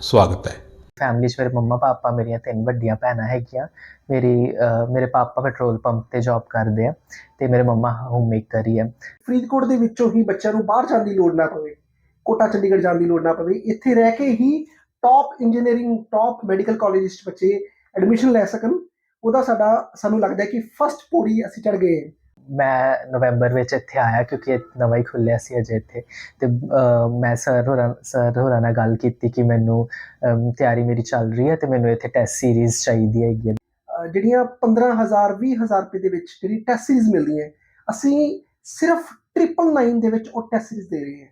ਸਵਾਗਤ ਹੈ। ਫੈਮਿਲੀ 'ਚ ਮੇਰੇ ਮੰਮਾ ਪਾਪਾ ਮੇਰੀਆਂ ਤਿੰਨ ਵੱਡੀਆਂ ਭੈਣਾਂ ਹੈਗੀਆਂ। ਮੇਰੀ ਮੇਰੇ ਪਾਪਾ ਪੈਟਰੋਲ ਪੰਪ ਤੇ ਜੌਬ ਕਰਦੇ ਆ ਤੇ ਮੇਰੇ ਮੰਮਾ ਹੋਮ ਮੇਕਰ ਹੀ ਆ। ਫਰੀਦਕੋਟ ਦੇ ਵਿੱਚੋਂ ਹੀ ਬੱਚਿਆਂ ਨੂੰ ਬਾਹਰ ਜਾਣ ਦੀ ਲੋੜ ਨਾ ਪਵੇ ਕੋਟਾ ਚੰਡੀਗੜ੍ਹ ਜਾਣ ਦੀ ਲੋੜ ਨਾ ਪਵੇ ਇੱਥੇ ਰਹਿ ਕੇ ਹੀ top engineering top medical college 'ਚ ਬੱਚੇ ਐਡਮਿਸ਼ਨ ਲੈ ਸਕਣ। ਉਹਦਾ ਸਾਡਾ ਸਾਨੂੰ ਲੱਗਦਾ ਹੈ ਕਿ ਫਸਟ ਪੌੜੀ ਅਸੀਂ ਚੜ ਗਏ। ਹਾਂ ਮੈਂ ਨਵੰਬਰ ਵਿੱਚ ਇੱਥੇ ਆਇਆ ਕਿਉਂਕਿ ਇਹ ਨਵਾਂ ਹੀ ਖੁੱਲਿਆ ਸੀ ਅਜੇ ਇੱਥੇ। ਤੇ ਮੈਂ ਸਰ ਹੋਰਾਂ ਸਰ ਹੋਰਾਂ ਨਾਲ ਗੱਲ ਕੀਤੀ ਕਿ ਮੈਨੂੰ ਤਿਆਰੀ ਮੇਰੀ ਚੱਲ ਰਹੀ ਹੈ ਤੇ ਮੈਨੂੰ ਇੱਥੇ ਟੈਸਟ ਸੀਰੀਜ਼ ਚਾਹੀਦੀ ਹੈਗੀ ਜਿਹੜੀਆਂ 15000 20000 ਰੁਪਏ ਦੇ ਵਿੱਚ ਜਿਹੜੀ ਟੈਸਟ ਸੀਰੀਜ਼ ਮਿਲਦੀ ਹੈ ਅਸੀਂ ਸਿਰਫ 999 ਦੇ ਵਿੱਚ ਉਹ ਟੈਸਟ ਸੀਰੀਜ਼ ਦੇ ਰਹੇ ਹਾਂ।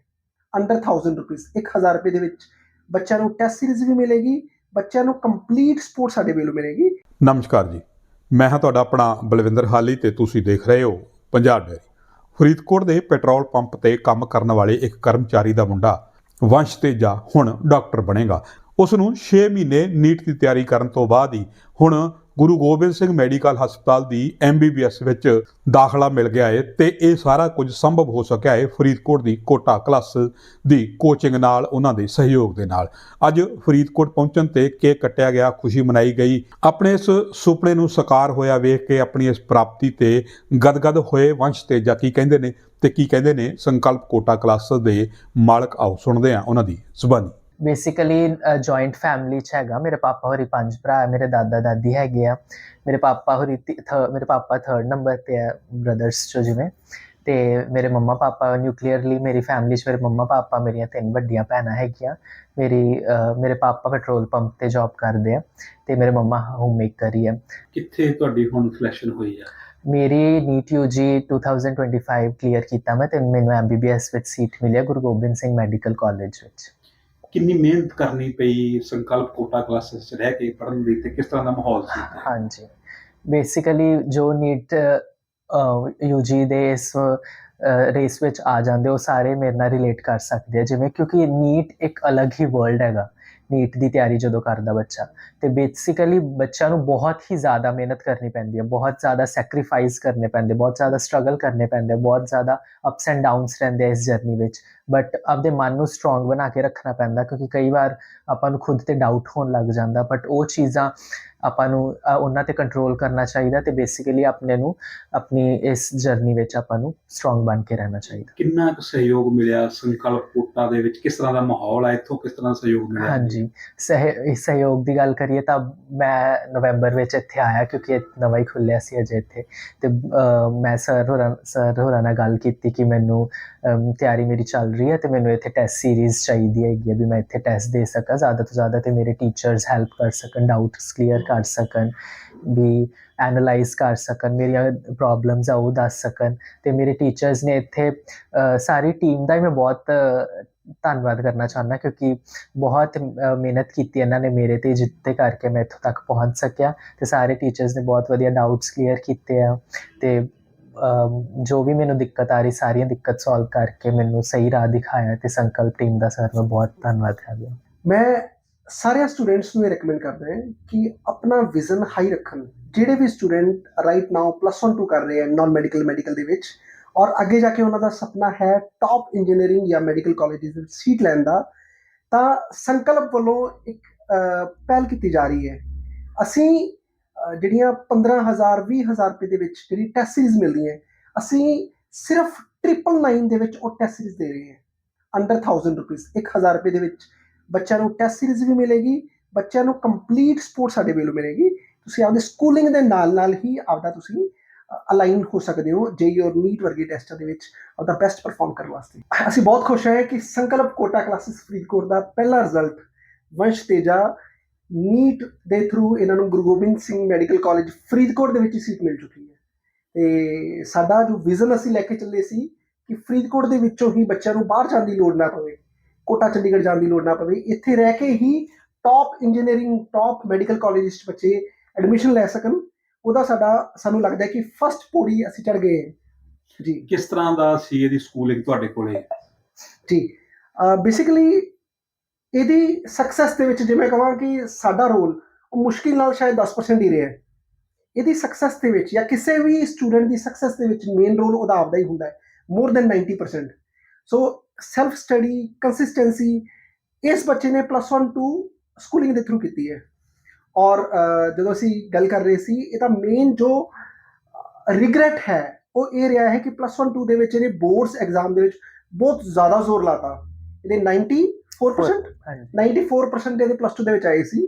ਅੰਡਰ 1000 ਰੁਪਏ 1000 ਰੁਪਏ ਦੇ ਵਿੱਚ ਬੱਚਿਆਂ ਨੂੰ ਟੈਸਟ ਸੀਰੀਜ਼ ਵੀ ਮਿਲੇਗੀ ਬੱਚਿਆਂ ਨੂੰ ਕੰਪਲੀਟ ਸਪੋਰਟ ਸਾਡੇ ਵੱਲੋਂ ਮਿਲੇਗੀ। ਨਮਸਕਾਰ ਜੀ। ਮੈਂ ਹਾਂ ਤੁਹਾਡਾ ਆਪਣਾ ਬਲਵਿੰਦਰ ਹਾਲੀ ਤੇ ਤੁਸੀਂ ਦੇਖ ਰਹੇ ਹੋ ਪੰਜਾਬ ਡੇਅਰੀ। ਫਰੀਦਕੋਟ ਦੇ ਪੈਟਰੋਲ ਪੰਪ ਤੇ ਕੰਮ ਕਰਨ ਵਾਲੇ ਇੱਕ ਕਰਮਚਾਰੀ ਦਾ ਮੁੰਡਾ ਵੰਸ਼ ਤੇਜਾ ਹੁਣ ਡਾਕਟਰ ਬਣੇਗਾ। ਉਸ ਨੂੰ 6 ਮਹੀਨੇ ਨੀਟ ਦੀ ਤਿਆਰੀ ਕਰਨ ਤੋਂ ਬਾਅਦ ਹੀ ਹੁਣ ਗੁਰੂ ਗੋਬਿੰਦ ਸਿੰਘ ਮੈਡੀਕਲ ਹਸਪਤਾਲ ਦੀ ਐਮਬੀਬੀਐਸ ਵਿੱਚ ਦਾਖਲਾ ਮਿਲ ਗਿਆ ਹੈ ਤੇ ਇਹ ਸਾਰਾ ਕੁਝ ਸੰਭਵ ਹੋ ਸਕਿਆ ਹੈ ਫਰੀਦਕੋਟ ਦੀ ਕੋਟਾ ਕਲਾਸ ਦੀ ਕੋਚਿੰਗ ਨਾਲ ਉਹਨਾਂ ਦੇ ਸਹਿਯੋਗ ਦੇ ਨਾਲ। ਅੱਜ ਫਰੀਦਕੋਟ ਪਹੁੰਚਣ ਤੇ ਕੇਕ ਕੱਟਿਆ ਗਿਆ, ਖੁਸ਼ੀ ਮਨਾਈ ਗਈ। ਆਪਣੇ ਇਸ ਸੁਪਨੇ ਨੂੰ ਸਾਕਾਰ ਹੋਇਆ ਵੇਖ ਕੇ, ਆਪਣੀ ਇਸ ਪ੍ਰਾਪਤੀ ਤੇ ਗਦਗਦ ਹੋਏ ਵੰਸ਼ 'ਤੇ ਜਾਂ ਕੀ ਕਹਿੰਦੇ ਨੇ ਤੇ ਕੀ ਕਹਿੰਦੇ ਨੇ, ਸੰਕਲਪ ਕੋਟਾ ਕਲਾਸ ਦੇ ਮਾਲਕ ਆਓ ਸੁਣਦੇ ਆ ਉਹਨਾਂ ਦੀ ਜ਼ੁਬਾਨੀ। ਬੇਸਿਕਲੀ ਜੁਆਇੰਟ ਫੈਮਿਲੀ ਚ ਹੈਗਾ। ਮੇਰੇ ਪਾਪਾ ਹੋਰੀ ਪੰਜ ਭਰਾ ਹੈ, ਮੇਰੇ ਦਾਦਾ ਦਾਦੀ ਹੈਗੇ ਆ। ਮੇਰੇ ਪਾਪਾ ਹੋਰੀ ਮੇਰੇ ਪਾਪਾ ਥਰਡ ਨੰਬਰ ਤੇ ਹੈ ਬ੍ਰਦਰਸ ਚੋਂ ਜਿਵੇਂ। ਤੇ ਮੇਰੇ ਮੰਮਾ ਪਾਪਾ ਨਿਊਕਲੀਅਰਲੀ ਮੇਰੀ ਫੈਮਿਲੀ 'ਚ ਮੇਰੇ ਮੰਮਾ ਪਾਪਾ ਮੇਰੀਆਂ ਤਿੰਨ ਵੱਡੀਆਂ ਭੈਣਾਂ ਹੈਗੀਆਂ। ਮੇਰੀ ਮੇਰੇ ਪਾਪਾ ਪੈਟਰੋਲ ਪੰਪ ਤੇ ਜੌਬ ਕਰਦੇ ਆ ਤੇ ਮੇਰੇ ਮੰਮਾ ਹੋਮ ਮੇਕਰ ਹੀ ਆ। ਕਿੱਥੇ ਤੁਹਾਡੀ ਹੁਣ ਸਿਲੈਕਸ਼ਨ ਹੋਈ ਆ? ਮੇਰੀ ਨੀਟ ਯੂਜੀ 2025 ਕਲੀਅਰ ਕੀਤਾ ਮੈਂ ਤੇ ਮੈਨੂੰ ਐਮਬੀਬੀਐਸ ਵਿੱਚ ਸੀਟ ਮਿਲੀ ਹੈ ਗੁਰੂ ਗੋਬਿੰਦ ਸਿੰਘ ਮੈਡੀਕਲ ਕਾਲਜ ਵਿੱਚ। ਕਿੰਨੀ ਮਿਹਨਤ ਕਰਨੀ ਪਈ, ਸੰਕਲਪ ਕੋਟਾ ਕਲਾਸਿਸ ਚ ਰਹਿ ਕੇ ਪੜ੍ਹਨ ਦੀ ਤੇ ਕਿਸ ਤਰ੍ਹਾਂ ਦਾ ਮਾਹੌਲ ਸੀ ਹਾਂਜੀ। ਬੇਸਿਕਲੀ ਜੋ ਨੀਟ ਯੂਜੀ ਦੇ ਇਸ ਰੇਸ ਵਿੱਚ ਆ ਜਾਂਦੇ, ਉਹ ਸਾਰੇ ਮੇਰੇ ਨਾਲ ਰਿਲੇਟ ਕਰ ਸਕਦੇ ਆ। ਜਿਵੇਂ ਕਿਉਂਕਿ ਨੀਟ ਇੱਕ ਅਲੱਗ ਹੀ ਵਰਲਡ ਹੈਗਾ। ਨੀਟ ਦੀ ਤਿਆਰੀ ਜਦੋਂ ਕਰਦਾ ਬੱਚਾ, ਤੇ ਬੇਸਿਕਲੀ ਬੱਚਿਆਂ ਨੂੰ ਬਹੁਤ ਹੀ ਜ਼ਿਆਦਾ ਮਿਹਨਤ ਕਰਨੀ ਪੈਂਦੀ ਹੈ। ਬਹੁਤ ਜ਼ਿਆਦਾ ਸੈਕਰੀਫਾਈਸ ਕਰਨੇ ਪੈਂਦੇ, ਬਹੁਤ ਜ਼ਿਆਦਾ ਸਟਰਗਲ ਕਰਨੇ ਪੈਂਦੇ, ਬਹੁਤ ਜ਼ਿਆਦਾ ਅਪਸ ਐਂਡ ਡਾਊਨਸ ਰਹਿੰਦੇ ਇਸ ਜਰਨੀ ਵਿੱਚ। ਬਟ ਆਪਦੇ ਮਨ ਨੂੰ ਸਟਰੋਂਗ ਬਣਾ ਕੇ ਰੱਖਣਾ ਪੈਂਦਾ ਕਿਉਂਕਿ ਕਈ ਵਾਰ ਆਪਾਂ ਨੂੰ ਖੁਦ ਤੇ ਡਾਊਟ ਹੋਣ ਲੱਗ ਜਾਂਦਾ। ਬਟ ਉਹ ਚੀਜ਼ਾਂ ਆਪਾਂ ਨੂੰ ਉਹਨਾਂ ਤੇ ਕੰਟਰੋਲ ਕਰਨਾ ਚਾਹੀਦਾ ਤੇ ਬੇਸਿਕਲੀ ਆਪਣੇ ਨੂੰ ਆਪਣੀ ਇਸ ਜਰਨੀ ਵਿੱਚ ਆਪਾਂ ਨੂੰ ਸਟਰੋਂਗ ਬਣ ਕੇ ਰਹਿਣਾ ਚਾਹੀਦਾ। ਕਿੰਨਾ ਕੁ ਸਹਿਯੋਗ ਮਿਲਿਆ ਸੰਕਲਪ ਕੋਟਾ ਦੇ ਵਿੱਚ? ਕਿਸ ਤਰ੍ਹਾਂ ਦਾ ਮਾਹੌਲ ਹੈ ਇੱਥੋਂ? ਕਿਸ ਤਰ੍ਹਾਂ ਸਹਿਯੋਗ ਮਿਲਿਆ? ਹਾਂਜੀ। ਸਹਿ ਇਸ ਸਹਿਯੋਗ ਦੀ ਗੱਲ ਕਰੀਏ ਤਾਂ ਮੈਂ ਨਵੰਬਰ ਵਿੱਚ ਇੱਥੇ ਆਇਆ ਕਿਉਂਕਿ ਇਹ ਨਵਾਂ ਹੀ ਖੁੱਲਿਆ ਸੀ ਅਜੇ ਇੱਥੇ। ਤੇ ਮੈਂ ਸਰ ਹੋਰਾਂ ਸਰ ਹੋਰਾਂ ਨਾਲ ਗੱਲ ਕੀਤੀ ਕਿ ਮੈਨੂੰ ਤਿਆਰੀ ਮੇਰੀ ਚੱਲ ਰਹੀ ਹੈ ਤੇ ਮੈਨੂੰ ਇੱਥੇ ਟੈਸਟ ਸੀਰੀਜ਼ ਚਾਹੀਦੀ ਹੈਗੀ ਹੈ ਵੀ ਮੈਂ ਇੱਥੇ ਟੈਸਟ ਦੇ ਸਕਾਂ। ਜ਼ਿਆਦਾ ਤੋਂ ਜ਼ਿਆਦਾ ਤੇ ਮੇਰੇ ਟੀਚਰਸ ਹੈਲਪ ਕਰ ਸਕਣ ਡਾਊਟਸ ਕਲੀਅਰ ਕਰ ਸਕਣ, ਵੀ ਐਨਾਲਾਈਜ਼ ਕਰ ਸਕਣ, ਮੇਰੀਆਂ ਪ੍ਰੋਬਲਮਸ ਆ ਉਹ ਦੱਸ ਸਕਣ। ਤੇ ਮੇਰੇ ਟੀਚਰਸ ਨੇ ਇੱਥੇ ਸਾਰੀ ਟੀਮ ਦਾ ਹੀ ਮੈਂ ਬਹੁਤ ਧੰਨਵਾਦ ਕਰਨਾ ਚਾਹੁੰਦਾ ਕਿਉਂਕਿ ਬਹੁਤ ਮਿਹਨਤ ਕੀਤੀ ਇਹਨਾਂ ਨੇ ਮੇਰੇ ਤੇ ਜਿੱਤੇ ਕਰਕੇ ਮੈਂ ਇੱਥੋਂ ਤੱਕ ਪਹੁੰਚ ਸਕਿਆ। ਤੇ ਸਾਰੇ ਟੀਚਰਸ ਨੇ ਬਹੁਤ ਵਧੀਆ ਡਾਊਟਸ ਕਲੀਅਰ ਕੀਤੇ ਆ। ਤੇ ਜੋ ਵੀ ਮੈਨੂੰ ਦਿੱਕਤ ਆ ਰਹੀ, ਸਾਰੀਆਂ ਦਿੱਕਤ ਸੋਲਵ ਕਰਕੇ ਮੈਨੂੰ ਸਹੀ ਰਾਹ ਦਿਖਾਇਆ ਤੇ ਸੰਕਲਪ ਟੀਮ ਦਾ ਸਰ ਮੈਂ ਬਹੁਤ ਧੰਨਵਾਦ ਕਰਦਾ ਮੈਂ ਸਾਰਿਆਂ ਸਟੂਡੈਂਟਸ ਨੂੰ ਇਹ ਰეკਮੈਂਡ ਕਰਦਾ ਹਾਂ ਕਿ ਆਪਣਾ ਵਿਜ਼ਨ ਹਾਈ ਰੱਖਣ। ਜਿਹੜੇ ਵੀ ਸਟੂਡੈਂਟ ਰਾਈਟ ਨਾਓ ਪਲੱਸ 1 2 ਕਰ ਰਹੇ ਹਨ ਨਾਨ ਮੈਡੀਕਲ ਮੈਡੀਕਲ ਦੇ ਵਿੱਚ ਔਰ ਅੱਗੇ ਜਾ ਕੇ ਉਹਨਾਂ ਦਾ ਸੁਪਨਾ ਹੈ ਟਾਪ ਇੰਜੀਨੀਅਰਿੰਗ ਜਾਂ ਮੈਡੀਕਲ ਕਾਲਜਿਸ ਵਿੱਚ ਸੀਟ ਲੈਣ ਦਾ, ਤਾਂ ਸੰਕਲਪ ਵੱਲੋਂ ਇੱਕ ਪਹਿਲ ਕੀਤੀ ਜਾ ਰਹੀ ਹੈ। ਅਸੀਂ ਜਿਹੜੀਆਂ 15000 20000 ਰੁਪਏ ਦੇ ਵਿੱਚ ਜਿਹੜੀ ਟੈਸਟ ਸੀਰੀਜ਼ ਮਿਲਦੀ ਹੈ, ਅਸੀਂ ਸਿਰਫ 999 ਦੇ ਵਿੱਚ ਉਹ ਟੈਸਟ ਸੀਰੀਜ਼ ਦੇ ਰਹੇ ਹਾਂ। ਅੰਡਰ 1000 ਰੁਪਏ 1000 ਰੁਪਏ ਦੇ ਵਿੱਚ ਬੱਚਿਆਂ ਨੂੰ ਟੈਸਟ ਸੀਰੀਜ਼ ਵੀ ਮਿਲੇਗੀ, ਬੱਚਿਆਂ ਨੂੰ ਕੰਪਲੀਟ ਸਪੋਰਟ ਸਾਡੇ ਵੱਲੋਂ ਮਿਲੇਗੀ। ਤੁਸੀਂ ਆਪਦੇ ਸਕੂਲਿੰਗ ਦੇ ਨਾਲ ਨਾਲ ਹੀ ਆਪਦਾ ਤੁਸੀਂ ਅਲਾਈਨ ਹੋ ਸਕਦੇ ਹੋ ਜੇਈ ਔਰ ਨੀਟ ਵਰਗੇ ਟੈਸਟਾਂ ਦੇ ਵਿੱਚ ਆਪਦਾ ਬੈਸਟ ਪਰਫਾਰਮ ਕਰਨ ਵਾਸਤੇ। ਅਸੀਂ ਬਹੁਤ ਖੁਸ਼ ਹਾਂ ਕਿ ਸੰਕਲਪ ਕੋਟਾ ਕਲਾਸਿਸ ਫਰੀਦਕੋਟ ਦਾ ਪਹਿਲਾ ਰਿਜ਼ਲਟ ਵੰਸ਼ ਤੇਜਾ ਨੀਟ ਦੇ ਥਰੂ ਇਹਨਾਂ ਨੂੰ ਗੁਰੂ ਗੋਬਿੰਦ ਸਿੰਘ ਮੈਡੀਕਲ ਕਾਲਜ ਫਰੀਦਕੋਟ ਦੇ ਵਿੱਚ ਸੀਟ ਮਿਲ ਚੁੱਕੀ ਹੈ। ਤੇ ਸਾਡਾ ਜੋ ਵਿਜ਼ਨ ਅਸੀਂ ਲੈ ਕੇ ਚੱਲੇ ਸੀ ਕਿ ਫਰੀਦਕੋਟ ਦੇ ਵਿੱਚੋਂ ਹੀ ਬੱਚਿਆਂ ਨੂੰ ਬਾਹਰ ਜਾਣ ਦੀ ਲੋੜ ਨਾ ਪਵੇ ਕੋਟਾ ਚੰਡੀਗੜ੍ਹ ਜਾਣ ਦੀ ਲੋੜ ਨਾ ਪਵੇ ਇੱਥੇ ਰਹਿ ਕੇ ਹੀ top engineering top medical college 'ਚ ਬੱਚੇ ਐਡਮਿਸ਼ਨ ਲੈ ਸਕਣ ਉਹਦਾ ਸਾਡਾ ਸਾਨੂੰ ਲੱਗਦਾ ਕਿ ਫਸਟ ਪੌੜੀ ਅਸੀਂ ਚੜ ਗਏ ਜੀ। ਕਿਸ ਤਰ੍ਹਾਂ ਦਾ ਸੀ ਇਹਦੀ ਸਕੂਲਿੰਗ ਤੁਹਾਡੇ ਕੋਲੇ? ਜੀ। ਬੇਸਿਕਲੀ ਇਹਦੀ ਸਕਸੈਸ ਦੇ ਵਿੱਚ ਜਿਵੇਂ ਕਹਾਂ ਕਿ ਸਾਡਾ ਰੋਲ ਮੁਸ਼ਕਿਲ ਨਾਲ ਸ਼ਾਇਦ 10% ਹੀ ਰਿਹਾ ਹੈ। ਇਹਦੀ ਸਕਸੈਸ ਦੇ ਵਿੱਚ ਜਾਂ ਕਿਸੇ ਵੀ ਸਟੂਡੈਂਟ ਦੀ ਸਕਸੈਸ ਦੇ ਵਿੱਚ ਮੇਨ ਰੋਲ ਉਹਦਾ ਆਪਦਾ ਹੀ ਹੁੰਦਾ ਹੈ more than 90% so self study consistency ਇਸ ਬੱਚੇ ਨੇ ਪਲੱਸ 1 2 ਸਕੂਲਿੰਗ ਦੇ ਥਰੂ ਕੀਤੀ ਹੈ। ਔਰ ਜਦੋਂ ਅਸੀਂ ਗੱਲ ਕਰ ਰਹੇ ਸੀ ਇਹਦਾ ਮੇਨ ਜੋ ਰਿਗਰੈਟ ਹੈ, ਉਹ ਇਹ ਰਿਹਾ ਹੈ ਕਿ ਪਲੱਸ 1 2 ਦੇ ਵਿੱਚ ਇਹਨੇ ਬੋਰਡਸ ਐਗਜ਼ਾਮ ਦੇ ਵਿੱਚ ਬਹੁਤ ਜ਼ਿਆਦਾ ਜ਼ੋਰ ਲਾਤਾ। ਇਹਦੇ 90 4% 94% ਇਹਦੇ ਪਲੱਸ 2 ਦੇ ਵਿੱਚ ਆਏ ਸੀ।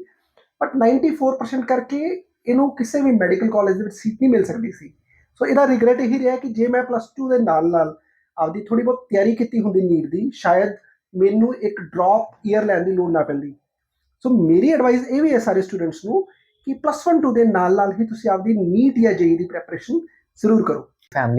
ਬਟ 94% ਕਰਕੇ ਇਹਨੂੰ ਕਿਸੇ ਵੀ ਮੈਡੀਕਲ ਕਾਲਜ ਦੇ ਵਿੱਚ ਸੀਟ ਨਹੀਂ ਮਿਲ ਸਕਦੀ ਸੀ। ਸੋ ਇਹਦਾ ਰਿਗਰੈਟ ਇਹੀ ਰਿਹਾ ਕਿ ਜੇ ਮੈਂ ਪਲੱਸ 2 ਦੇ ਨਾਲ ਨਾਲ ਆਪਦੀ ਥੋੜੀ ਬਹੁਤ ਤਿਆਰੀ ਕੀਤੀ ਹੁੰਦੀ ਨੀਟ ਦੀ ਸ਼ਾਇਦ ਮੈਨੂੰ ਇੱਕ ਡ੍ਰੌਪ ਈਅਰ ਲੈਣ ਦੀ ਲੋੜ ਨਾ ਪੈਂਦੀ। ਸੋ ਮੇਰੀ ਐਡਵਾਈਸ ਇਹ ਵੀ ਹੈ ਸਾਰੇ ਸਟੂਡੈਂਟਸ ਨੂੰ ਕਿ ਪਲੱਸ 1 2 ਦੇ ਨਾਲ ਨਾਲ ਹੀ ਤੁਸੀਂ ਆਪਦੀ ਨੀਟ ਜਾਂ ਜੇ ਦੀ ਪ੍ਰੈਪਰੇਸ਼ਨ ਜ਼ਰੂਰ ਕਰੋ। ਫੈਮਿਲੀ